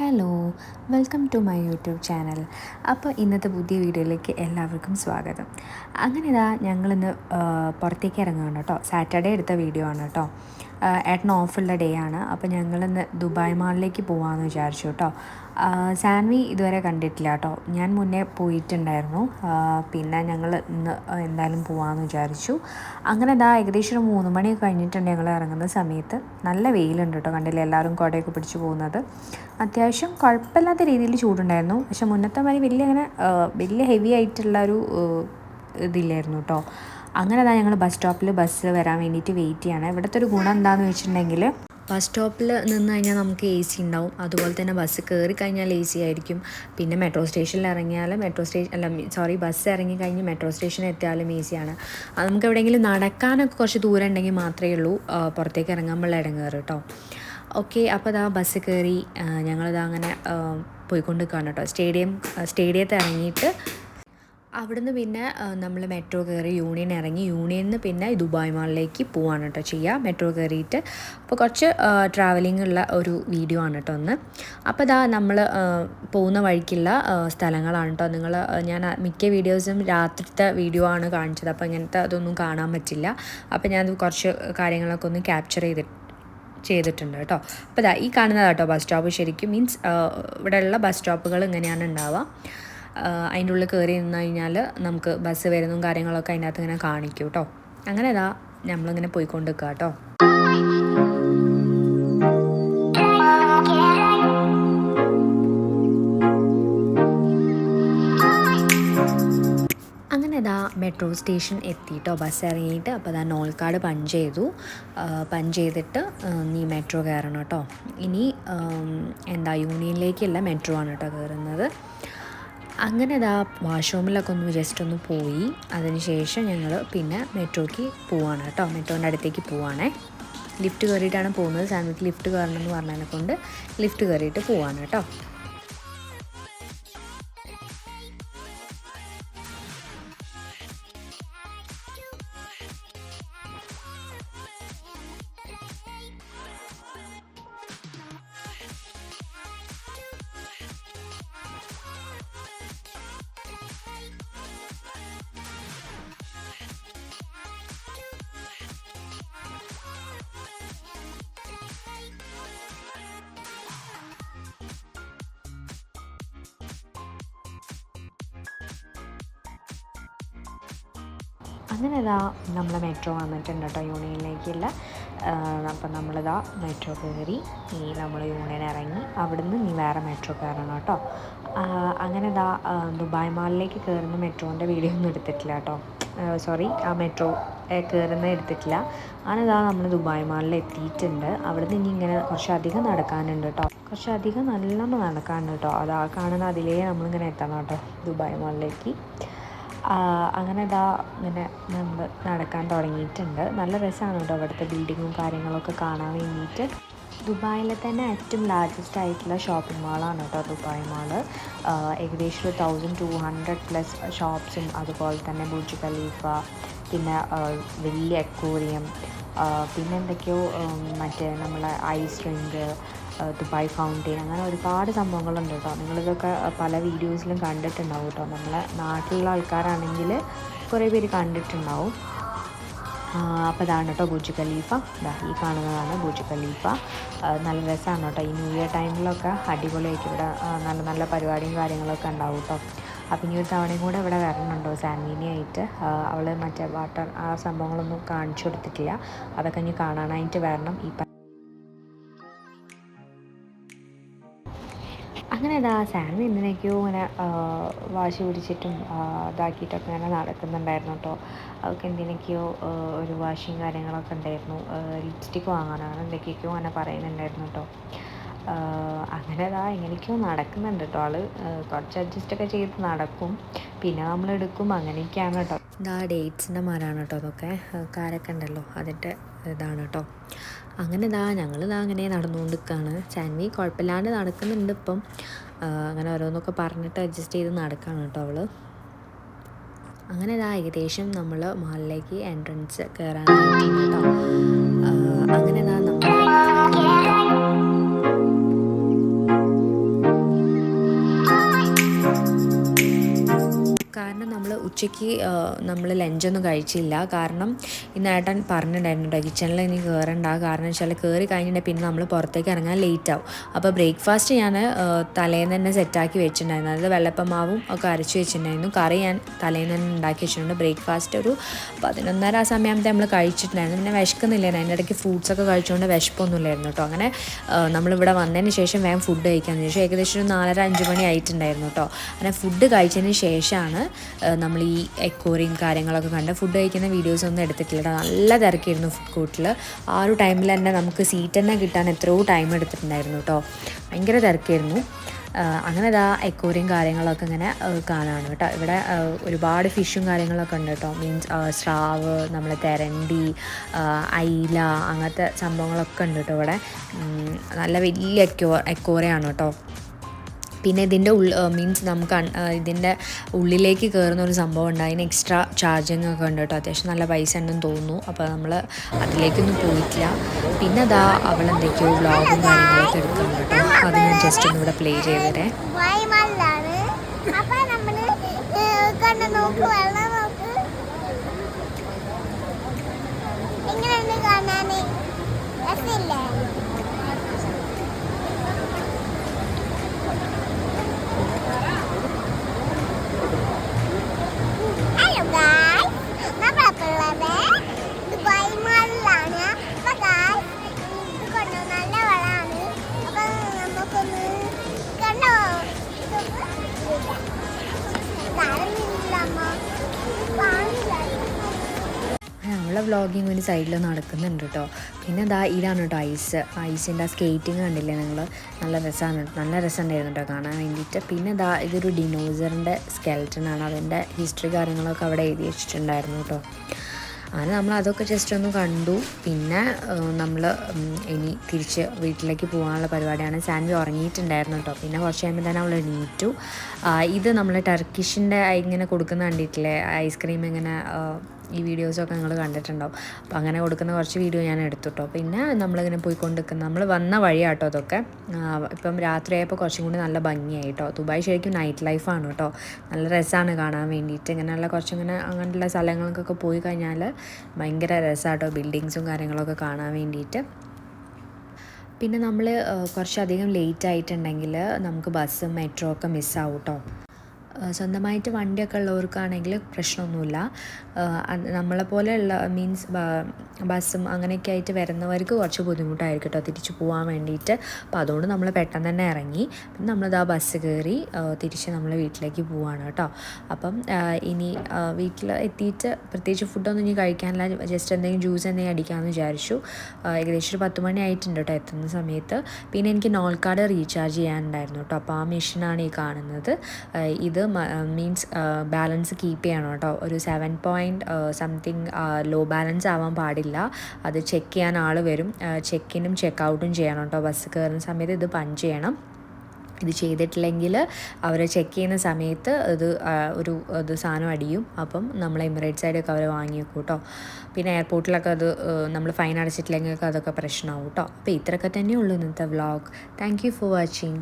Hello welcome to my YouTube channel. അപ്പോൾ ഇന്നത്തെ പുതിയ വീഡിയോയിലേക്ക് എല്ലാവർക്കും സ്വാഗതം. അങ്ങനെ ഇതാ ഞങ്ങളിന്ന് പുറത്തേക്ക് ഇറങ്ങുകയാണ് കേട്ടോ. സാറ്റർഡേ എടുത്ത വീഡിയോ ആണ് കേട്ടോ. ഏട്ടന് ഓഫുള്ള ഡേ ആണ് അപ്പോൾ ഞങ്ങളിന്ന് ദുബായ് മാളിലേക്ക് പോകാമെന്ന് വിചാരിച്ചു കേട്ടോ. സാൻവി ഇതുവരെ കണ്ടിട്ടില്ല കേട്ടോ. ഞാൻ മുന്നേ പോയിട്ടുണ്ടായിരുന്നു. പിന്നെ ഞങ്ങൾ ഇന്ന് എന്തായാലും പോകാമെന്ന് വിചാരിച്ചു. അങ്ങനെ ഇതാ ഏകദേശം ഒരു മൂന്ന് മണിയൊക്കെ കഴിഞ്ഞിട്ടുണ്ട് ഞങ്ങൾ ഇറങ്ങുന്ന സമയത്ത്. നല്ല വെയിലുണ്ട് കേട്ടോ കണ്ടില്ലേ? എല്ലാവരും കുടയൊക്കെ പിടിച്ച് പോകുന്നത്. അത്യാവശ്യം കുഴപ്പമില്ലാത്ത രീതിയിൽ ചൂടുണ്ടായിരുന്നു. പക്ഷെ മുന്നത്തെ മാതിരി വലിയ അങ്ങനെ വലിയ ഹെവി ആയിട്ടുള്ള ഒരു ഇതില്ലായിരുന്നു കേട്ടോ. അങ്ങനെ അതാ ഞങ്ങൾ ബസ് സ്റ്റോപ്പിൽ ബസ് വരാൻ വേണ്ടിയിട്ട് വെയിറ്റ് ചെയ്യാണ്. ഇവിടുത്തെ ഒരു ഗുണം എന്താണെന്ന് വെച്ചിട്ടുണ്ടെങ്കിൽ ബസ് സ്റ്റോപ്പിൽ നിന്ന് കഴിഞ്ഞാൽ നമുക്ക് എ സി ഉണ്ടാവും അതുപോലെ തന്നെ ബസ് കയറി കഴിഞ്ഞാൽ എ സി ആയിരിക്കും. പിന്നെ മെട്രോ സ്റ്റേഷനിൽ ഇറങ്ങിയാൽ മെട്രോ സ്റ്റേഷൻ അല്ല സോറി ബസ് ഇറങ്ങി കഴിഞ്ഞ് മെട്രോ സ്റ്റേഷനിൽ എത്തിയാലും എ സി ആണ് നമുക്ക് എവിടെയെങ്കിലും നടക്കാനൊക്കെ കുറച്ച് ദൂരം ഉണ്ടെങ്കിൽ മാത്രമേ ഉള്ളൂ. പുറത്തേക്ക് ഇറങ്ങാനുള്ള ഇടങ്ങേറ് കേട്ടോ ഓക്കെ അപ്പോൾ അതാ ബസ് കയറി ഞങ്ങളിതാ അങ്ങനെ പോയിക്കൊണ്ട് നിൽക്കുകയാണ് കേട്ടോ സ്റ്റേഡിയം സ്റ്റേഡിയത്തിൽ ഇറങ്ങിയിട്ട് അവിടുന്ന് പിന്നെ നമ്മൾ മെട്രോ കയറി യൂണിയൻ ഇറങ്ങി. യൂണിയനിൽ നിന്ന് പിന്നെ ദുബായ് മാളിലേക്ക് പോവാണ് കേട്ടോ ചെയ്യുക മെട്രോ കയറിയിട്ട് അപ്പോൾ കുറച്ച് ട്രാവലിംഗ് ഉള്ള ഒരു വീഡിയോ ആണ് കേട്ടോ ഒന്ന്. അപ്പോൾ ഇതാ നമ്മൾ പോകുന്ന വഴിക്കുള്ള സ്ഥലങ്ങളാണ് കേട്ടോ. നിങ്ങൾ ഞാൻ മിക്ക വീഡിയോസും രാത്രിത്തെ വീഡിയോ ആണ് കാണിച്ചത്. അപ്പോൾ ഇങ്ങനത്തെ അതൊന്നും കാണാൻ പറ്റില്ല. അപ്പോൾ ഞാൻ കുറച്ച് കാര്യങ്ങളൊക്കെ ഒന്ന് ക്യാപ്ചർ ചെയ്തിട്ട് ചെയ്തിട്ടുണ്ട് കേട്ടോ. അപ്പോൾ ഇതാ ഈ കാണുന്നത് കേട്ടോ ബസ് സ്റ്റോപ്പ് ശരിക്കും. മീൻസ് ഇവിടെയുള്ള ബസ് സ്റ്റോപ്പുകൾ ഇങ്ങനെയാണ് ഉണ്ടാവുക. അതിന്റെ ഉള്ളിൽ കയറി നിന്ന് കഴിഞ്ഞാൽ നമുക്ക് ബസ് വരുന്നതും കാര്യങ്ങളൊക്കെ അതിന്റെ അകത്ത് ഇങ്ങനെ കാണിക്കും കേട്ടോ. അങ്ങനെ ഇതാ നമ്മളിങ്ങനെ പോയിക്കൊണ്ട് നിൽക്കുക കേട്ടോ ഇതാ മെട്രോ സ്റ്റേഷൻ എത്തിയിട്ടോ ബസ് ഇറങ്ങിയിട്ട് അപ്പോൾ അതാ നോൾ കാർഡ് പഞ്ച് ചെയ്തു. പഞ്ച് ചെയ്തിട്ട് നീ മെട്രോ കയറണം കേട്ടോ. ഇനി എന്താ യൂണിയനിലേക്കല്ല മെട്രോ ആണ് കേട്ടോ കയറുന്നത്. അങ്ങനെ അതാ വാഷ്റൂമിലൊക്കെ ഒന്ന് ജസ്റ്റ് ഒന്ന് പോയി. അതിനുശേഷം ഞങ്ങൾ പിന്നെ മെട്രോയ്ക്ക് പോവാണ് കേട്ടോ. മെട്രോന്റെ അടുത്തേക്ക് പോവാണേ. ലിഫ്റ്റ് കയറിയിട്ടാണ് പോകുന്നത്. സാധനത്തിൽ ലിഫ്റ്റ് കയറണം എന്ന് പറഞ്ഞതിനെ കൊണ്ട് ലിഫ്റ്റ് കയറിയിട്ട് പോവാണ് കേട്ടോ. അങ്ങനെ ഇതാ നമ്മൾ മെട്രോ വന്നിട്ടുണ്ട് കേട്ടോ യൂണിയനിലേക്കുള്ള അപ്പം നമ്മളിതാ മെട്രോ കയറി ഈ നമ്മൾ യൂണിയൻ ഇറങ്ങി അവിടുന്ന് നീ വേറെ മെട്രോ കയറണം കേട്ടോ. അങ്ങനെ ഇതാ ദുബായ് മാളിലേക്ക് കയറുന്ന മെട്രോന്റെ വീഡിയോ ഒന്നും എടുത്തിട്ടില്ല കേട്ടോ. സോറി ആ മെട്രോ കയറുന്ന എടുത്തിട്ടില്ല. അങ്ങനെ നമ്മൾ ദുബായ് മാളിൽ എത്തിയിട്ടുണ്ട്. അവിടുന്ന് ഇനി ഇങ്ങനെ കുറച്ചധികം നടക്കാനുണ്ട് കേട്ടോ. കുറച്ചധികം നല്ലോണം നടക്കാനുണ്ട് കേട്ടോ. അത് കാണുന്ന അതിലേ നമ്മളിങ്ങനെ എത്തണം കേട്ടോ ദുബായ് മാളിലേക്ക്. അങ്ങനെ ഇതാ ഇങ്ങനെ നമ്മൾ നടക്കാൻ തുടങ്ങിയിട്ടുണ്ട്. നല്ല രസമാണ് കേട്ടോ അവിടുത്തെ ബിൽഡിങ്ങും കാര്യങ്ങളൊക്കെ കാണാൻ വേണ്ടിയിട്ട്. ദുബായിലെ തന്നെ ഏറ്റവും ലാർജസ്റ്റ് ആയിട്ടുള്ള ഷോപ്പിംഗ് മാളാണ് കേട്ടോ ദുബായ് മാൾ ഏകദേശം ഒരു തൗസൻഡ് ടു ഹൺഡ്രഡ് പ്ലസ് ഷോപ്സും അതുപോലെ തന്നെ ബുർജ് ഖലീഫ പിന്നെ വലിയ അക്വേറിയം പിന്നെ എന്തൊക്കെയോ മറ്റേ നമ്മളെ ഐസ് റിങ്ക് ദുബായ് ഫൗണ്ടെയിൻ അങ്ങനെ ഒരുപാട് സംഭവങ്ങളുണ്ട് കേട്ടോ നിങ്ങളിതൊക്കെ പല വീഡിയോസിലും കണ്ടിട്ടുണ്ടാവും കേട്ടോ നമ്മളെ നാട്ടിലുള്ള ആൾക്കാരാണെങ്കിൽ കുറേ പേര് കണ്ടിട്ടുണ്ടാവും. അപ്പോൾ ഇതാണ് കേട്ടോ ബുജ് ഖലീഫ ഈ കാണുന്നതാണ് ബുജ് ഖലീഫ നല്ല രസമാണ് കേട്ടോ ഈ ന്യൂ ഇയർ ടൈമിലൊക്കെ അടിപൊളിയായിരിക്കും ഇവിടെ നല്ല നല്ല പരിപാടിയും കാര്യങ്ങളൊക്കെ ഉണ്ടാവും കേട്ടോ അപ്പം ഇനി ഒരു തവണയും കൂടെ ഇവിടെ വരണുണ്ടോ? സാൻവീനിയായിട്ട് അവൾ മറ്റേ വാട്ടർ ആ സംഭവങ്ങളൊന്നും കാണിച്ചു കൊടുത്തിട്ടില്ല. അതൊക്കെ ഇനി കാണാനായിട്ട് വരണം. ഈ അങ്ങനെ ഇതാ സാമി എന്തിനൊക്കെയോ ഇങ്ങനെ വാശി പിടിച്ചിട്ടും ഇതാക്കിയിട്ടൊക്കെ ഇങ്ങനെ നടക്കുന്നുണ്ടായിരുന്നു കേട്ടോ അവൾക്ക് എന്തിനൊക്കെയോ ഒരു വാശിയും കാര്യങ്ങളൊക്കെ ഉണ്ടായിരുന്നു. ലിപ്സ്റ്റിക്ക് വാങ്ങാനാണ് എന്തൊക്കെയൊക്കെയോ അങ്ങനെ പറയുന്നുണ്ടായിരുന്നു കേട്ടോ അങ്ങനെ ഇതാ എങ്ങനെയൊക്കെയോ നടക്കുന്നുണ്ട് കേട്ടോ ആൾ കുറച്ച് അഡ്ജസ്റ്റ് ഒക്കെ ചെയ്ത് നടക്കും. പിന്നെ നമ്മൾ എടുക്കും. അങ്ങനെയൊക്കെയാണ് കേട്ടോ ഇതാ ഡേറ്റ്സിന്റെ മരമാണ് കേട്ടോ അതൊക്കെ. കാരൊക്കെ ഉണ്ടല്ലോ. അതിന്റെ ഇതാണ് കേട്ടോ അങ്ങനെ ഇതാ ഞങ്ങൾ ഇതാ അങ്ങനെ നടന്നുകൊണ്ട് നിൽക്കുകയാണ് സാൻവി കുഴപ്പമില്ലാണ്ട് നടക്കുന്നുണ്ട് ഇപ്പം. അങ്ങനെ ഓരോന്നൊക്കെ പറഞ്ഞിട്ട് അഡ്ജസ്റ്റ് ചെയ്ത് നടക്കുകയാണ് കേട്ടോ അവൾ. അങ്ങനെ ഇതാ ഏകദേശം നമ്മൾ മാളിലേക്ക് എൻട്രൻസ് കയറാനായിട്ടുണ്ട് കേട്ടോ അങ്ങനെ ഇതാ ഉച്ചയ്ക്ക് നമ്മൾ ലഞ്ചൊന്നും കഴിച്ചില്ല. കാരണം ഇന്ന് ഏട്ടൻ പറഞ്ഞിട്ടുണ്ടായിരുന്നു കിച്ചണിൽ ഇനി കയറണ്ട കാരണം വെച്ചാൽ കയറി കഴിഞ്ഞിട്ടുണ്ടെങ്കിൽ പിന്നെ നമ്മൾ പുറത്തേക്ക് ഇറങ്ങാൻ ലേറ്റ് ആവും. അപ്പോൾ ബ്രേക്ക്ഫാസ്റ്റ് ഞാൻ തലേന്ന് തന്നെ സെറ്റാക്കി വെച്ചിട്ടുണ്ടായിരുന്നു. അതായത് വെള്ളപ്പമാവും ഒക്കെ അരച്ച് വെച്ചിട്ടുണ്ടായിരുന്നു. കറി ഞാൻ തലേന്ന് തന്നെ ഉണ്ടാക്കി വെച്ചിട്ടുണ്ട്. ബ്രേക്ക്ഫാസ്റ്റ് ഒരു പതിനൊന്നര ആ സമയത്തെ നമ്മൾ കഴിച്ചിട്ടുണ്ടായിരുന്നു. പിന്നെ വിശക്കുന്നില്ലായിരുന്നു. അതിന്റെ ഇടയ്ക്ക് ഫ്രൂട്ട്സ് ഒക്കെ കഴിച്ചുകൊണ്ട് വിശപ്പൊന്നുമില്ലായിരുന്നു കേട്ടോ അങ്ങനെ നമ്മളിവിടെ വന്നതിന് ശേഷം വേഗം ഫുഡ് കഴിക്കാമെന്ന് ശേഷം ഏകദേശം ഒരു നാലര അഞ്ച് മണി ആയിട്ടുണ്ടായിരുന്നു കേട്ടോ അങ്ങനെ ഫുഡ് കഴിച്ചതിന് ശേഷമാണ് നമ്മൾ ഈ എക്കോറിയും കാര്യങ്ങളൊക്കെ കണ്ട് ഫുഡ് കഴിക്കുന്ന വീഡിയോസ് ഒന്നും എടുത്തിട്ടില്ല നല്ല തിരക്കായിരുന്നു ഫുഡ് കോർട്ടിൽ ആ ഒരു ടൈമിൽ തന്നെ നമുക്ക് സീറ്റ് തന്നെ കിട്ടാൻ എത്രയോ ടൈം എടുത്തിട്ടുണ്ടായിരുന്നു കേട്ടോ ഭയങ്കര തിരക്കായിരുന്നു. അങ്ങനെ ഇതാ എക്കോറിയും കാര്യങ്ങളൊക്കെ ഇങ്ങനെ കാണാണ് കേട്ടോ. ഇവിടെ ഒരുപാട് ഫിഷും കാര്യങ്ങളൊക്കെ ഉണ്ട് കേട്ടോ മീൻസ് സ്രാവ് നമ്മൾ തെരണ്ടി അയില അങ്ങനത്തെ സംഭവങ്ങളൊക്കെ ഉണ്ട് കേട്ടോ ഇവിടെ. നല്ല വലിയ എക്കോ എക്കോറയാണ് കേട്ടോ പിന്നെ ഇതിന്റെ ഉള്ള മീൻസ് നമുക്ക് ഇതിന്റെ ഉള്ളിലേക്ക് കയറുന്ന ഒരു സംഭവം ഉണ്ട്. അതിന് എക്സ്ട്രാ ചാർജിങ് ഒക്കെ ഉണ്ട് കേട്ടോ. അത്യാവശ്യം നല്ല പൈസ ഉണ്ടെന്ന് തോന്നുന്നു. അപ്പോൾ നമ്മൾ അതിലേക്കൊന്നും പോയിട്ടില്ല. പിന്നെ അതാ അവൾ എന്തൊക്കെയോ വ്ളോഗും കാര്യങ്ങളൊക്കെ എടുക്കുന്നുണ്ട് കേട്ടോ. അത് ഞാൻ ജസ്റ്റ് ഒന്ന് ഇവിടെ പ്ലേ ചെയ്തേ എങ്ങനെയുണ്ട് നമ്മളെ വ്ളോഗിങ് ഒരു സൈഡിൽ നടക്കുന്നുണ്ട് കേട്ടോ പിന്നെ ഇതാ ഇതാണ് കേട്ടോ ഐസ് ഐസിന്റെ ആ സ്കേറ്റിംഗ് കണ്ടില്ലേ നിങ്ങൾ നല്ല രസമാണ് നല്ല രസമുണ്ടായിരുന്നു കേട്ടോ കാണാൻ വേണ്ടിയിട്ട് പിന്നെ ഇതാ ഇതൊരു ഡിനോസറിന്റെ സ്കെൽറ്റനാണ് അതിന്റെ ഹിസ്റ്ററി കാര്യങ്ങളൊക്കെ അവിടെ എഴുതി വെച്ചിട്ടുണ്ടായിരുന്നു കേട്ടോ അങ്ങനെ നമ്മൾ അതൊക്കെ ജസ്റ്റ് ഒന്ന് കണ്ടു. പിന്നെ നമ്മൾ ഇനി തിരിച്ച് വീട്ടിലേക്ക് പോകാനുള്ള പരിപാടിയാണ് സാൻവി ഉറങ്ങിയിട്ടുണ്ടായിരുന്നു കേട്ടോ പിന്നെ കുറച്ച് കഴിയുമ്പോൾ തന്നെ അവൾ എണീറ്റു. ഇത് നമ്മൾ ടർക്കിഷിന്റെ ഇങ്ങനെ കൊടുക്കുന്ന കണ്ടിട്ടില്ലേ? ഐസ്ക്രീം ഇങ്ങനെ ഈ വീഡിയോസൊക്കെ നിങ്ങൾ കണ്ടിട്ടുണ്ടാവും. അപ്പോൾ അങ്ങനെ കൊടുക്കുന്ന കുറച്ച് വീഡിയോ ഞാൻ എടുത്തു കേട്ടോ പിന്നെ നമ്മളിങ്ങനെ പോയിക്കൊണ്ടിരിക്കുന്ന നമ്മൾ വന്ന വഴിയാട്ടോ അതൊക്കെ. ഇപ്പം രാത്രിയായപ്പോൾ കുറച്ചും കൂടി നല്ല ഭംഗിയായി കേട്ടോ ദുബായ് ശരിക്കും നൈറ്റ് ലൈഫാണ് കേട്ടോ. നല്ല രസമാണ് കാണാൻ വേണ്ടിയിട്ട്. ഇങ്ങനെയുള്ള കുറച്ചിങ്ങനെ അങ്ങനെയുള്ള സ്ഥലങ്ങൾക്കൊക്കെ പോയി കഴിഞ്ഞാൽ ഭയങ്കര രസമാട്ടോ ബിൽഡിങ്സും കാര്യങ്ങളൊക്കെ കാണാൻ വേണ്ടിയിട്ട്. പിന്നെ നമ്മൾ കുറച്ചധികം ലേറ്റ് ആയിട്ടുണ്ടെങ്കിൽ നമുക്ക് ബസ്സും മെട്രോ ഒക്കെ മിസ്സാവും കേട്ടോ. സ്വന്തമായിട്ട് വണ്ടിയൊക്കെ ഉള്ളവർക്കാണെങ്കിൽ പ്രശ്നമൊന്നുമില്ല. നമ്മളെ പോലെയുള്ള മീൻസ് ബസ്സും അങ്ങനെയൊക്കെ ആയിട്ട് വരുന്നവർക്ക് കുറച്ച് ബുദ്ധിമുട്ടായിരിക്കും കേട്ടോ. തിരിച്ചു പോകാൻ വേണ്ടിയിട്ട്. അപ്പോൾ അതുകൊണ്ട് നമ്മൾ പെട്ടെന്ന് തന്നെ ഇറങ്ങി. നമ്മളിത് ആ ബസ് കയറി തിരിച്ച് നമ്മൾ വീട്ടിലേക്ക് പോവാണ് കേട്ടോ. അപ്പം ഇനി വീട്ടിൽ എത്തിയിട്ട് പ്രത്യേകിച്ച് ഫുഡൊന്നും ഇനി കഴിക്കാനില്ല. ജസ്റ്റ് എന്തെങ്കിലും ജ്യൂസ് എന്തെങ്കിലും അടിക്കാമെന്ന് വിചാരിച്ചു. ഏകദേശം ഒരു പത്ത് മണി ആയിട്ടുണ്ട് കേട്ടോ എത്തുന്ന സമയത്ത്. പിന്നെ എനിക്ക് നോൾ കാർഡ് റീചാർജ് ചെയ്യാനുണ്ടായിരുന്നു കേട്ടോ. അപ്പോൾ ആ മെഷീനാണ് ഈ കാണുന്നത്. ഇത് മീൻസ് ബാലൻസ് കീപ്പ് ചെയ്യണം കേട്ടോ. ഒരു seven point something low balance ആവാൻ പാടില്ല. അത് ചെക്ക് ചെയ്യാൻ ആൾ വരും. ചെക്കിനും ചെക്ക് ഔട്ടും ചെയ്യണം കേട്ടോ. ബസ് കയറുന്ന സമയത്ത് ഇത് പഞ്ച് ചെയ്യണം. ഇത് ചെയ്തിട്ടില്ലെങ്കിൽ അവർ ചെക്ക് ചെയ്യുന്ന സമയത്ത് ഇത് ഒരു ഇത് സാധനം അടിയും. അപ്പം നമ്മൾ എമിറേറ്റ്സ് സൈഡൊക്കെ അവർ വാങ്ങി വെക്കും കേട്ടോ. പിന്നെ എയർപോർട്ടിലൊക്കെ അത് നമ്മൾ ഫൈൻ അടച്ചിട്ടില്ലെങ്കിൽ അതൊക്കെ പ്രശ്നമാവും കേട്ടോ. അപ്പോൾ ഇത്രയൊക്കെ തന്നെയുള്ളൂ ഇന്നത്തെ vlog thank you for watching